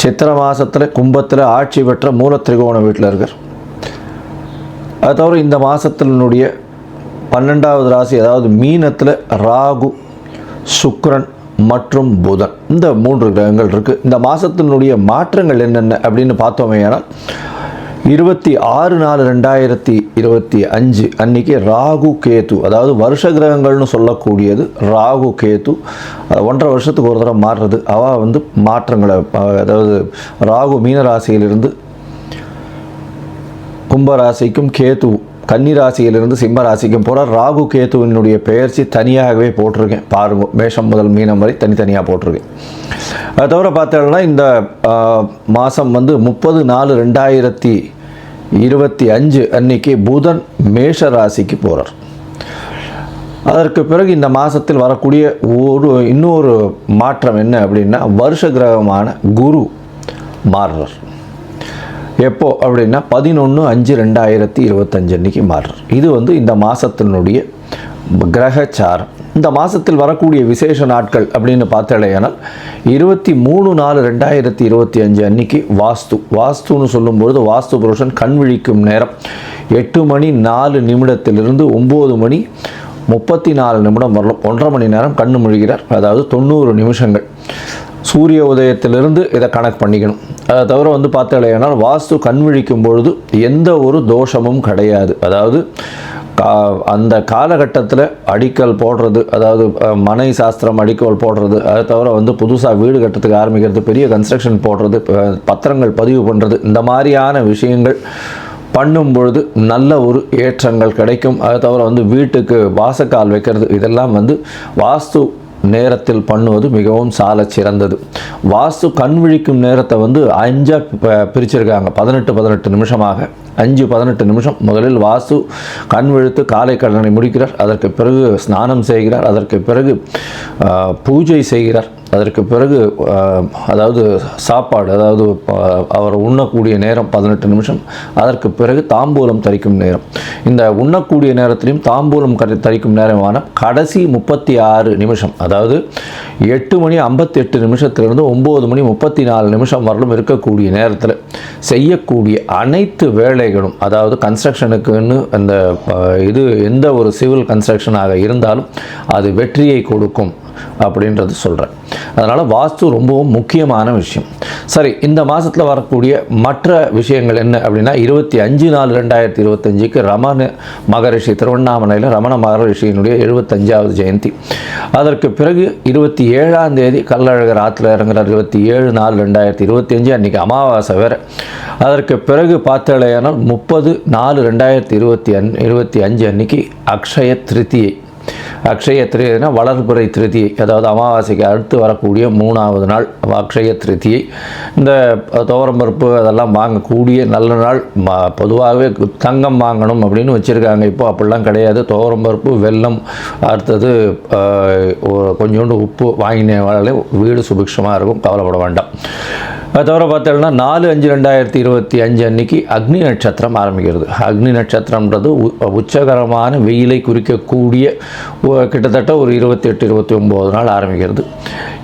சித்திர மாதத்தில் கும்பத்தில் ஆட்சி பெற்ற மூல திரிகோண வீட்டில் இருக்கார். அது தவிர இந்த மாதத்தினுடைய பன்னெண்டாவது ராசி அதாவது மீனத்தில் ராகு சுக்ரன் மற்றும் புதன். இந்த மூன்று கிரகங்கள் இருக்குது இந்த மாதத்தினுடைய மாற்றங்கள் என்னென்ன அப்படின்னு பார்த்தோமே ஆனால் இருபத்தி ஆறு நாலு ரெண்டாயிரத்தி இருபத்தி அஞ்சு அன்னைக்கு ராகு கேது அதாவது வருஷ கிரகங்கள்னு சொல்லக்கூடியது ராகு கேது. ஒன்றரை வருஷத்துக்கு ஒரு தடவை மாறுறது. அவள் வந்து மாற்றங்களை அதாவது ராகு மீனராசியிலிருந்து கும்பராசிக்கும் கேது கன்னிராசியிலிருந்து சிம்ம ராசிக்கும் போகிற ராகு கேத்துவினுடைய பெயர்ச்சி தனியாகவே போட்டிருக்கேன். பாருங்கள் மேஷம் முதல் மீனம் வரை தனித்தனியாக போட்டிருக்கேன். அதை தவிர பார்த்தோம்னா இந்த மாதம் வந்து முப்பது நாலு ரெண்டாயிரத்தி இருபத்தி அஞ்சு அன்னைக்கு புதன் மேஷ ராசிக்கு போகிறார் அதற்கு பிறகு இந்த மாதத்தில் வரக்கூடிய ஒரு இன்னொரு மாற்றம் என்ன அப்படின்னா வருஷ கிரகமான குரு மாறுறார். எப்போ அப்படின்னா பதினொன்று அஞ்சு ரெண்டாயிரத்தி இருபத்தஞ்சு அன்னைக்கு மாறுறார். இது வந்து இந்த மாதத்தினுடைய கிரகச்சாரம். இந்த மாதத்தில் வரக்கூடிய விசேஷ நாட்கள் அப்படின்னு பார்த்தாலேயானால் இருபத்தி மூணு நாலு ரெண்டாயிரத்தி இருபத்தி அஞ்சு அன்னைக்கு வாஸ்து. வாஸ்துன்னு சொல்லும்பொழுது வாஸ்து புருஷன் கண் விழிக்கும் நேரம். எட்டு மணி நாலு நிமிடத்திலிருந்து ஒம்பது மணி முப்பத்தி நாலு நிமிடம் வரலாம். ஒன்றரை மணி நேரம் கண்ணு முழுகிறார். அதாவது தொண்ணூறு நிமிஷங்கள். சூரிய உதயத்திலிருந்து இதை கணக்கு பண்ணிக்கணும். அதை தவிர வந்து பார்த்தாலேனால் வாஸ்து கண் விழிக்கும் பொழுது எந்த ஒரு தோஷமும் கிடையாது. அதாவது அந்த காலகட்டத்தில் அடிக்கல் போடுறது அதாவது மனை சாஸ்திரம் அடிக்கல் போடுறது அதை தவிர வந்து புதுசாக வீடு கட்டுறதுக்கு ஆரம்பிக்கிறது பெரிய கன்ஸ்ட்ரக்ஷன் போடுறது பத்திரங்கள் பதிவு பண்ணுறது இந்த மாதிரியான விஷயங்கள் பண்ணும் பொழுது நல்ல ஒரு ஏற்றங்கள் கிடைக்கும். அதை தவிர வந்து வீட்டுக்கு வாசக்கால் வைக்கிறது இதெல்லாம் வந்து வாஸ்து நேரத்தில் பண்ணுவது மிகவும் சால சிறந்தது. வாஸ்து கண் விழிக்கும் நேரத்தை வந்து அஞ்சாக பிரிச்சிருக்காங்க. பதினெட்டு பதினெட்டு நிமிஷமாக. அஞ்சு பதினெட்டு நிமிஷம். முதலில் வாசு கண் விழுத்து காலை கடனை முடிக்கிறார். அதற்கு பிறகு ஸ்நானம் செய்கிறார். அதற்கு பிறகு பூஜை செய்கிறார். அதற்கு பிறகு அதாவது சாப்பாடு அதாவது ஆஹ், அவர் உண்ணக்கூடிய நேரம் பதினெட்டு நிமிஷம் அதற்கு பிறகு தாம்பூலம் தரிக்கும் நேரம். இந்த உண்ணக்கூடிய நேரத்திலையும் தாம்பூலம் கரி தரிக்கும் நேரமான கடைசி முப்பத்தி ஆறு நிமிஷம் அதாவது எட்டு மணி ஐம்பத்தி எட்டு நிமிஷத்திலிருந்து ஒம்பது மணி முப்பத்தி நாலு நிமிஷம் வரலும் இருக்கக்கூடிய நேரத்தில் செய்யக்கூடிய அனைத்து வேலைகளும் அதாவது கன்ஸ்ட்ரக்ஷனுக்குன்னு அந்த இது எந்த ஒரு சிவில் கன்ஸ்ட்ரக்ஷனாக இருந்தாலும் அது வெற்றியை கொடுக்கும். அப்படின்றது சொல்கிறேன் அதனால் வாஸ்து ரொம்பவும் முக்கியமான விஷயம். சரி இந்த மாதத்தில் வரக்கூடிய மற்ற விஷயங்கள் என்ன அப்படின்னா இருபத்தி அஞ்சு நாலு ரெண்டாயிரத்தி இருபத்தஞ்சுக்கு ரமண மகரிஷி திருவண்ணாமலையில் ரமண மகரிஷியினுடைய எழுபத்தஞ்சாவது ஜெயந்தி. அதற்கு பிறகு இருபத்தி ஏழாம் தேதி கல்லழகர் ஆற்றுல இறங்குறார். இருபத்தி ஏழு நாலு ரெண்டாயிரத்தி இருபத்தி அஞ்சு அன்றைக்கி அமாவாசை வேறு. அதற்கு பிறகு பார்த்தாலேயானால் முப்பது நாலு ரெண்டாயிரத்தி இருபத்தி அன் இருபத்தி அஞ்சு அன்னைக்கு அக்ஷய திருத்தியை அக்ஷய திருதினா வளர்புரை திருதியை அதாவது அமாவாசைக்கு அடுத்து வரக்கூடிய மூணாவது நாள் அக்ஷய திருதியை இந்த துவரம்பருப்பு அதெல்லாம் வாங்கக்கூடிய நல்ல நாள். ம பொதுவாகவே தங்கம் வாங்கணும் அப்படின்னு வச்சுருக்காங்க. இப்போ அப்படிலாம் கிடையாது. துவரம்பருப்பு வெல்லம் அடுத்தது கொஞ்சோண்டு உப்பு வாங்கினாலே வீடு சுபிக்ஷமாக இருக்கும். கவலைப்பட வேண்டாம். அது தவிர பார்த்தோம்னா நாலு அஞ்சு ரெண்டாயிரத்தி இருபத்தி அஞ்சு அன்னைக்கு அக்னி நட்சத்திரம் ஆரம்பிக்கிறது. அக்னி நட்சத்திரம்ன்றது உ- உச்சகரமான வெயிலை குறிக்கக்கூடிய கிட்டத்தட்ட ஒரு இருபத்தெட்டு இருபத்தி ஒம்பது நாள் ஆரம்பிக்கிறது.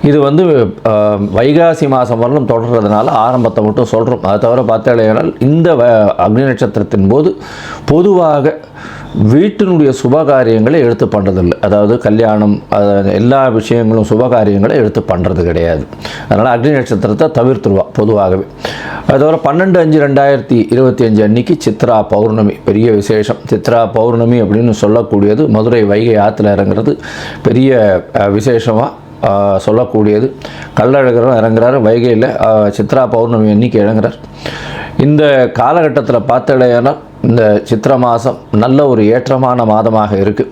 இது வந்து வைகாசி மாதம் வரலும் தொடர்றதுனால ஆரம்பத்தை மட்டும் சொல்கிறோம் அதை தவிர பார்த்தாலேனால் இந்த வ- அக்னி நட்சத்திரத்தின் போது பொதுவாக வீட்டினுடைய சுபகாரியங்களை எடுத்து பண்ணுறதில்லை அதாவது கல்யாணம் எல்லா விஷயங்களும் சுபகாரியங்களை எடுத்து பண்ணுறது கிடையாது. அதனால் அக்னி நட்சத்திரத்தை தவிர்த்துருவா பொதுவாகவே. அது தவிர பன்னெண்டு அஞ்சு ரெண்டாயிரத்தி இருபத்தி அஞ்சு அன்னைக்கு சித்ரா பௌர்ணமி. பெரிய விசேஷம். சித்ரா பௌர்ணமி அப்படின்னு சொல்லக்கூடியது மதுரை வைகை ஆற்றுல இறங்குறது. பெரிய விசேஷமாக சொல்லக்கூடியது. கள்ளழகரும் இறங்குறாரு. வைகையில் சித்ரா பௌர்ணமி அன்னைக்கு இறங்குறார். இந்த காலகட்டத்தில் பார்த்தடையானால் இந்த சித்திர மாதம் நல்ல ஒரு ஏற்றமான மாதமாக இருக்குது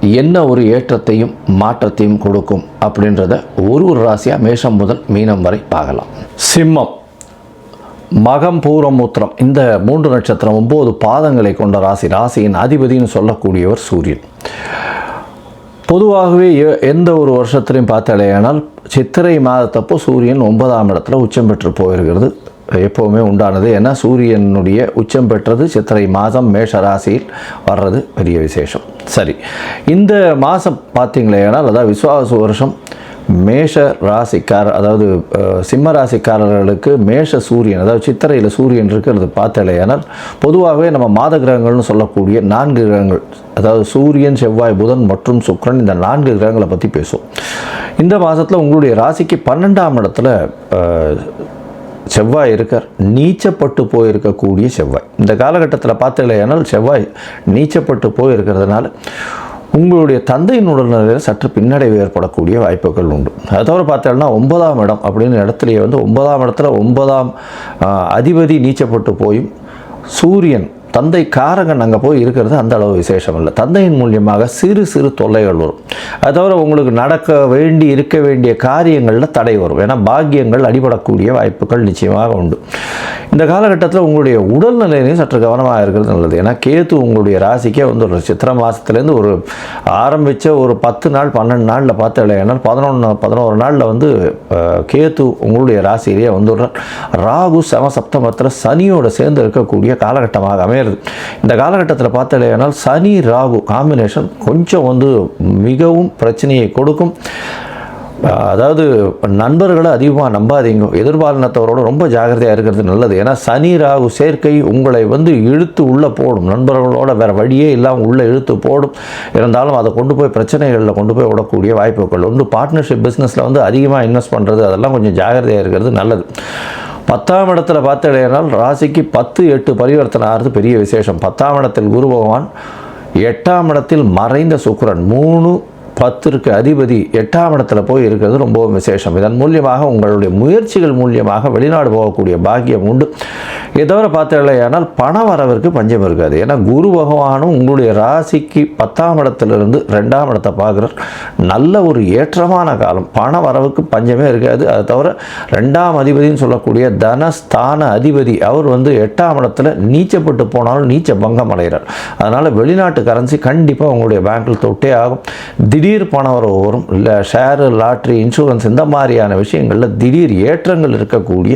என்ன ஒரு ஏற்றத்தையும் மாற்றத்தையும் கொடுக்கும் அப்படின்றத ஒரு ஒரு ராசியாக மேஷம் முதல் மீனம் வரை பார்க்கலாம். சிம்மம் மகம் பூரமூத்திரம் இந்த மூன்று நட்சத்திரம் ஒம்பது பாதங்களை கொண்ட ராசி. ராசியின் அதிபதின்னு சொல்லக்கூடியவர் சூரியன். பொதுவாகவே எ- எந்த ஒரு வருஷத்துலையும் பார்த்தாலேயானால் சித்திரை மாதத்தப்போ சூரியன் ஒன்பதாம் இடத்துல உச்சம் பெற்று போயிருக்கிறது. எப்போவுமே உண்டானது. ஏன்னா சூரியனுடைய உச்சம் பெற்றது சித்திரை மாதம் மேஷ ராசியில் வர்றது பெரிய விசேஷம். சரி. இந்த மாதம் பார்த்தீங்களேனால் அதாவது விஸ்வாச வருஷம் மேஷ ராசிக்காரர் அதாவது சிம்ம ராசிக்காரர்களுக்கு மேஷ சூரியன் அதாவது சித்திரையில் சூரியன் இருக்கிறது பார்த்தலையானால் பொதுவாகவே நம்ம மாத கிரகங்கள்னு சொல்லக்கூடிய நான்கு கிரகங்கள் அதாவது சூரியன் செவ்வாய் புதன் மற்றும் சுக்கிரன் இந்த நான்கு கிரகங்களை பற்றி பேசுவோம். இந்த மாதத்தில் உங்களுடைய ராசிக்கு பன்னெண்டாம் இடத்துல செவ்வாய் இருக்கார். நீச்சப்பட்டு போயிருக்கக்கூடிய செவ்வாய். இந்த காலகட்டத்தில் பார்த்தீங்களேனால் செவ்வாய் நீச்சப்பட்டு போயிருக்கிறதுனால உங்களுடைய தந்தையின் உடல்நிலையில் சற்று பின்னடைவு ஏற்படக்கூடிய வாய்ப்புகள் உண்டு. அதை தவிர பார்த்தோம்னா ஒன்பதாம் இடம் அப்படின்னு இடத்துலையே வந்து ஒன்பதாம் இடத்துல ஒன்பதாம் அதிபதி நீச்சப்பட்டு போயும். சூரியன் தந்தை காரகன் அங்கே போய் இருக்கிறது அந்த அளவு விசேஷம் இல்லை. தந்தையின் மூலியமாக சிறு சிறு தொல்லைகள் வரும். அது தவிர உங்களுக்கு நடக்க வேண்டி இருக்க வேண்டிய காரியங்களில் தடை வரும். ஏன்னா பாக்கியங்கள் அடிபடக்கூடிய வாய்ப்புகள் நிச்சயமாக உண்டு. இந்த காலகட்டத்தில் உங்களுடைய உடல்நிலையிலையும் சற்று கவனமாக இருக்கிறது நல்லது. ஏன்னா கேத்து உங்களுடைய ராசிக்கே வந்து ஒரு சித்திரை மாதத்துலேருந்து ஒரு ஆரம்பித்த ஒரு பத்து நாள் பன்னெண்டு நாளில் பார்த்து ஏன்னா பதினொன்று பதினோரு நாளில் வந்து கேத்து உங்களுடைய ராசியிலேயே வந்துடுறார். ராகு சம சப்தமத்தில் சனியோட சேர்ந்து இருக்கக்கூடிய காலகட்டமாக அமையிறது இந்த காலகட்டத்தில் பார்த்தலையானால் சனி ராகு காம்பினேஷன் கொஞ்சம் வந்து மிகவும் பிரச்சனையை கொடுக்கும். அதாவது நண்பர்களை அதிகமாக நம்பாதீங்க. எதிர்பாலினத்தவரோட ரொம்ப ஜாக்கிரதையாக இருக்கிறது நல்லது. ஏன்னா சனி ராகு சேர்க்கை உங்களை வந்து இழுத்து உள்ளே போடும். நண்பர்களோட வேறு வழியே இல்லாமல் உள்ளே இழுத்து போடும். இருந்தாலும் அதை கொண்டு போய் பிரச்சனைகளில் கொண்டு போய் விடக்கூடிய வாய்ப்புகள் உண்டு. பார்ட்னர்ஷிப் பிஸ்னஸில் வந்து அதிகமாக இன்வெஸ்ட் பண்ணுறது அதெல்லாம் கொஞ்சம் ஜாக்கிரதையாக இருக்கிறது நல்லது. பத்தாம் இடத்துல பார்த்தடையினால் ராசிக்கு பத்து எட்டு பரிவர்த்தனை ஆகிறது. பெரிய விசேஷம். பத்தாம் இடத்தில் குரு பகவான் எட்டாம் இடத்தில் மறைந்த சுக்கரன். மூணு பத்திற்கு அதிபதி எட்டாம் இடத்துல போய் இருக்கிறது ரொம்பவும் விசேஷம். இதன் மூலியமாக உங்களுடைய முயற்சிகள் மூலியமாக வெளிநாடு போகக்கூடிய பாக்கியம் உண்டு. இதை தவிர பார்த்தீங்களேயானால் பண வரவிற்கு பஞ்சம் இருக்காது. ஏன்னா குரு பகவானும் உங்களுடைய ராசிக்கு பத்தாம் இடத்துலேருந்து ரெண்டாம் இடத்தை பார்க்குறார். நல்ல ஒரு ஏற்றமான காலம். பண வரவுக்கு பஞ்சமே இருக்காது. அதை தவிர ரெண்டாம் அதிபதினு சொல்லக்கூடிய தனஸ்தான அதிபதி அவர் வந்து எட்டாம் இடத்துல நீச்சப்பட்டு போனாலும் நீச்ச பங்கம் அடைகிறார். அதனால் வெளிநாட்டு கரன்சி கண்டிப்பாக உங்களுடைய பேங்க்கில் தொட்டே ஆகும். திடீர் திடீர் பணம் வரும். இல்லை ஷேரு லாட்ரி இன்சூரன்ஸ் இந்த மாதிரியான விஷயங்களில் திடீர் ஏற்றங்கள் இருக்கக்கூடிய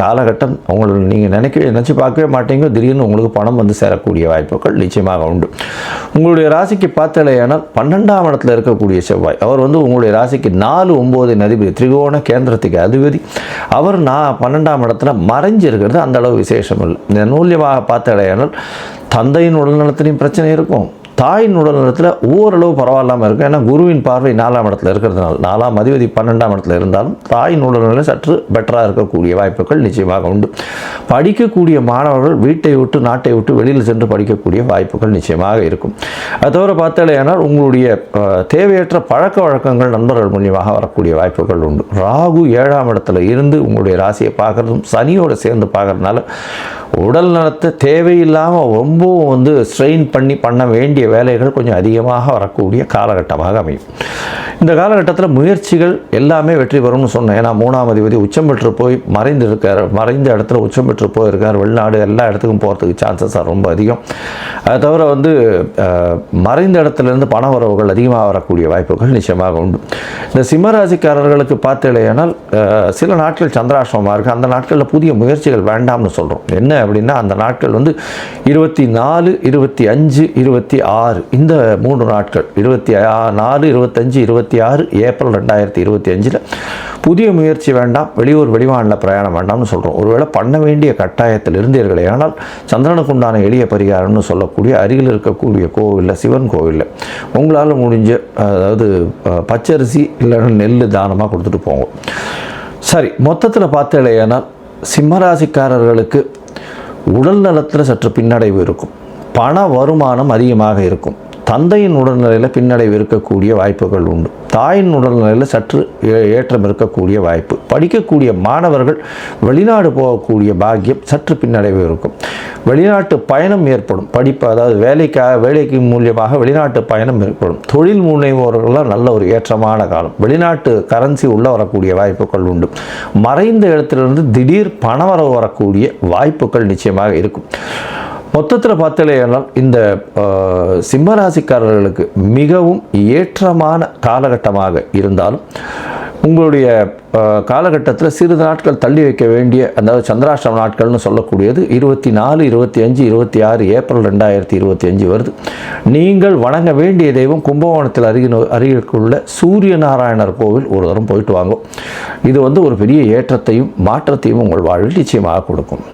காலகட்டம். உங்களுக்கு நீங்கள் நினைக்க நினச்சி பார்க்கவே மாட்டீங்க. திடீர்னு உங்களுக்கு பணம் வந்து சேரக்கூடிய வாய்ப்புகள் நிச்சயமாக உண்டு. உங்களுடைய ராசிக்கு பார்த்தலையானால் பன்னெண்டாம் இடத்துல இருக்கக்கூடிய செவ்வாய். அவர் வந்து உங்களுடைய ராசிக்கு நாலு ஒம்பது அதிபதி. திரிகோண கேந்திரத்துக்கு அதிபதி. அவர் நான் பன்னெண்டாம் இடத்துல மறைஞ்சிருக்கிறது. அந்த அளவு விசேஷம் இல்லை. இந்த மூலியமாக பார்த்தலையானால் தந்தையின் உடல்நலத்திலையும் பிரச்சனை இருக்கும். தாயின் உடல்நலத்தில் ஓரளவு பரவாயில்லாமல் இருக்கும் ஏன்னா குருவின் பார்வை நாலாம் இடத்துல இருக்கிறதுனால நாலாம் அதிபதி பன்னெண்டாம் இடத்துல இருந்தாலும் தாயின் உடல்நிலை சற்று பெட்டராக இருக்கக்கூடிய வாய்ப்புகள் நிச்சயமாக உண்டு. படிக்கக்கூடிய மாணவர்கள் வீட்டை விட்டு நாட்டை விட்டு வெளியில் சென்று படிக்கக்கூடிய வாய்ப்புகள் நிச்சயமாக இருக்கும். அது தவிர பார்த்தாலேயானால் உங்களுடைய தேவையற்ற பழக்க வழக்கங்கள் நண்பர்கள் மூலியமாக வரக்கூடிய வாய்ப்புகள் உண்டு. ராகு ஏழாம் இடத்துல இருந்து உங்களுடைய ராசியை பார்க்குறதும் சனியோடு சேர்ந்து பார்க்கறதுனால உடல் நலத்தை தேவையில்லாமல் ரொம்பவும் வந்து ஸ்ட்ரெயின் பண்ணி பண்ண வேண்டிய வேலைகள் கொஞ்சம் அதிகமாக வரக்கூடிய காலகட்டமாக அமையும். இந்த காலகட்டத்தில் முயற்சிகள் எல்லாமே வெற்றி பெறும்னு சொன்னேன். ஏன்னா மூணாம் அதிபதி உச்சம் பெற்று போய் மறைந்து இருக்கார் மறைந்த இடத்துல உச்சம் பெற்று போயிருக்கார். வெளிநாடு எல்லா இடத்துக்கும் போகிறதுக்கு சான்சஸ் ரொம்ப அதிகம். அது தவிர வந்து மறைந்த இடத்துலேருந்து பண உறவுகள் அதிகமாக வரக்கூடிய வாய்ப்புகள் நிச்சயமாக உண்டு. இந்த சிம்மராசிக்காரர்களுக்கு பார்த்தீங்களேனால் சில நாட்கள் சந்திராசிரமமாக இருக்குது அந்த நாட்களில் புதிய முயற்சிகள் வேண்டாம்னு சொல்கிறோம் என்ன அப்படின்னா அந்த நாட்கள் வந்து இருபத்தி நாலு இருபத்தி அஞ்சு இருபத்தி ஆறு. இந்த மூன்று நாட்கள் இருபத்தி ஆ- நாலு இருபத்தஞ்சு இருபத்தி ஆறு ஏப்ரல் ரெண்டாயிரத்தி இருபத்தி அஞ்சில் புதிய முயற்சி வேண்டாம் வெளியூர் வெளிமாநில பிரயாணம் வேண்டாம்னு சொல்கிறோம் ஒருவேளை பண்ண வேண்டிய கட்டாயத்தில் இருந்தீர்களே ஆனால் சந்திரனுக்கு உண்டான எளிய பரிகாரம்னு சொல்லக்கூடிய அருகில் இருக்கக்கூடிய கோவிலில் சிவன் கோவிலில் உங்களால் முடிஞ்ச அதாவது பச்சரிசி இல்லைன்னா நெல் தானமாக கொடுத்துட்டு போங்க. சரி மொத்தத்தில் பார்த்தேனால் சிம்மராசிக்காரர்களுக்கு உடல் நலத்தில் சற்று பின்னடைவு இருக்கும். பண வருமானம் அதிகமாக இருக்கும். தந்தையின் உடல்நிலையில் பின்னடைவு இருக்கக்கூடிய வாய்ப்புகள் உண்டு. தாயின் உடல்நிலையில் சற்று ஏ- ஏற்றம் இருக்கக்கூடிய வாய்ப்பு. படிக்கக்கூடிய மாணவர்கள் வெளிநாடு போகக்கூடிய பாக்கியம் சற்று பின்னடைவு இருக்கும். வெளிநாட்டு பயணம் ஏற்படும். படிப்பு அதாவது வேலைக்காக வேலைக்கு மூலியமாக வெளிநாட்டு பயணம் ஏற்படும். தொழில் முனைவோர்கள்லாம் நல்ல ஒரு ஏற்றமான காலம். வெளிநாட்டு கரன்சி உள்ளே வரக்கூடிய வாய்ப்புகள் உண்டு. மறைந்த இடத்திலிருந்து திடீர் பணவரவு வரக்கூடிய வாய்ப்புகள் நிச்சயமாக இருக்கும். மொத்தத்தில் பார்த்தாலேயானால் இந்த சிம்மராசிக்காரர்களுக்கு மிகவும் ஏற்றமான காலகட்டமாக இருந்தாலும் உங்களுடைய காலகட்டத்தில் சிறிது நாட்கள் தள்ளி வைக்க வேண்டிய அதாவது சந்திராஷ்டம நாட்கள்னு சொல்லக்கூடியது இருபத்தி நாலு இருபத்தி அஞ்சு இருபத்தி ஆறு ஏப்ரல் ரெண்டாயிரத்தி இருபத்தி அஞ்சு வருது. நீங்கள் வணங்க வேண்டிய தெய்வம் கும்பகோணத்தில் அருகின அருகிலுள்ள சூரிய நாராயணர் கோவில் ஒரு தரம் போயிட்டு வாங்கும் இது வந்து ஒரு பெரிய ஏற்றத்தையும் மாற்றத்தையும் உங்கள் வாழ்வில் நிச்சயமாக கொடுக்கும்.